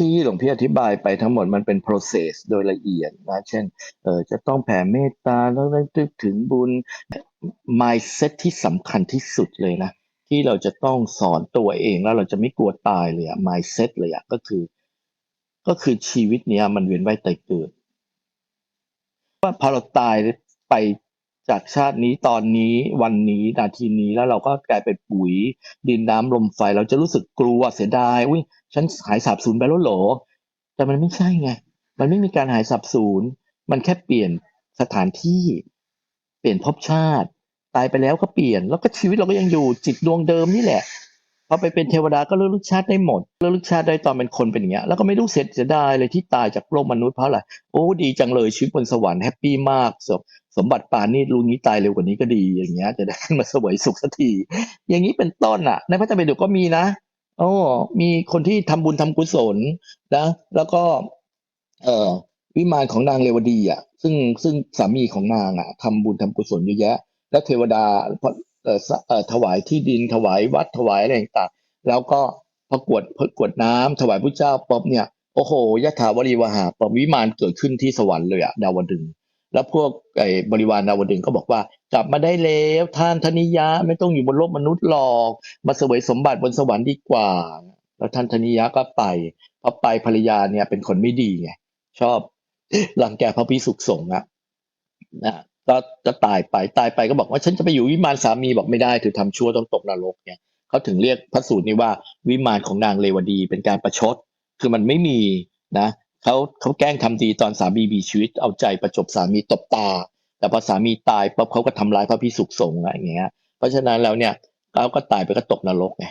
ที่หลวงพี่อธิบายไปทั้งหมดมันเป็น process โดยละเอียดนะเช่นเออจะต้องแผ่เมตตาแล้วระลึกถึงบุญ mindset ที่สำคัญที่สุดเลยนะ ที่เราจะต้องสอนตัวเองแล้วเราจะไม่กลัวตายเลยอะ mindset เลยอะก็คือ ก็คือชีวิตเนี้ยมันเวียนว่ายตายเกิดว่าพอเราตายไป จากชาตินี้ตอนนี้วันนี้นาทีนี้แล้วเราก็กลายเป็นปุ๋ย ดินน้ำลมไฟ เราจะรู้สึกกลัวเสียดายอุ้ยฉันหายสาบสูญไปแล้วเหรอแต่มันไม่ใช่ไงมันไม่มีการหายสาบสูญมันแค่เปลี่ยนสถานที่เปลี่ยนภพชาติ ตายไปแล้วก็เปลี่ยน แล้วก็ชีวิตเราก็ยังอยู่จิตดวงเดิมนี่แหละ พอไปเป็นเทวดาก็เลือกลึกชาติได้หมดเลือกลึกชาติได้ตอนเป็นคนเป็นอย่างเงี้ยแล้วก็ไม่รู้เสียเสียดายเลยที่ตายจากโลกมนุษย์เพราะอะไรโอ้ดีจังเลยชีวิตบนสวรรค์แฮปปี้มากสมสมบัติป่านนี้รู้งี้ตายเร็วกว่านี้ก็ดีอย่างเงี้ย จะได้มาสวยสุขสักที อย่างนี้เป็นต้นอะ ในพระธรรมปิฎกก็มีนะโอ้มีคนที่ทำบุญทำกุศลนะแล้วก็ เอ่อวิมานของนางเรวดีอะ ซึ่งซึ่งสามีของนางอะทำบุญทำกุศลเยอะแยะ แล้วเทวดา เออเอ่อถวายที่ดินถวายวัดถวายอะไรต่างๆแล้วก็พอกวดพอกวดน้ำถวายพระเจ้าป๊อบเนี่ยโอ้โหยะถาวรีวหาปวิมานเกิดขึ้นที่สวรรค์เลยอะดาวดึง แล้วพวกไอ้บริวารดาวดึงก็บอกว่ากลับมาได้แล้วท่านธนิยะไม่ต้องอยู่บนโลกมนุษย์หรอกมาเสวยสมบัติบนสวรรค์ดีกว่า แล้วท่านธนิยะก็ไปพอไปภรรยาเนี่ยเป็นคนไม่ดีไงชอบรังแกพระพิสุขสงฆ์อะนะ ก็ก็ตายไปตายไปก็บอกว่าฉันจะไปอยู่วิมานสามีบอกไม่ได้ถือทำชั่วต้องตกนรกเนี่ยเขาถึงเรียกพระสูตรนี้ว่าวิมานของนางเรวดีเป็นการประชด คือมันไม่มีนะเขาเขาแกล้งทำดีตอนสามีมีชีวิตเอาใจประจบสามีตบตา แต่พอสามีตายปั๊บเขาก็ทำร้ายพระพิสุขสงฆ์อะไรอย่างเงี้ยเพราะฉะนั้นแล้วเนี่ยเขาก็ตายไปก็ตกนรกไง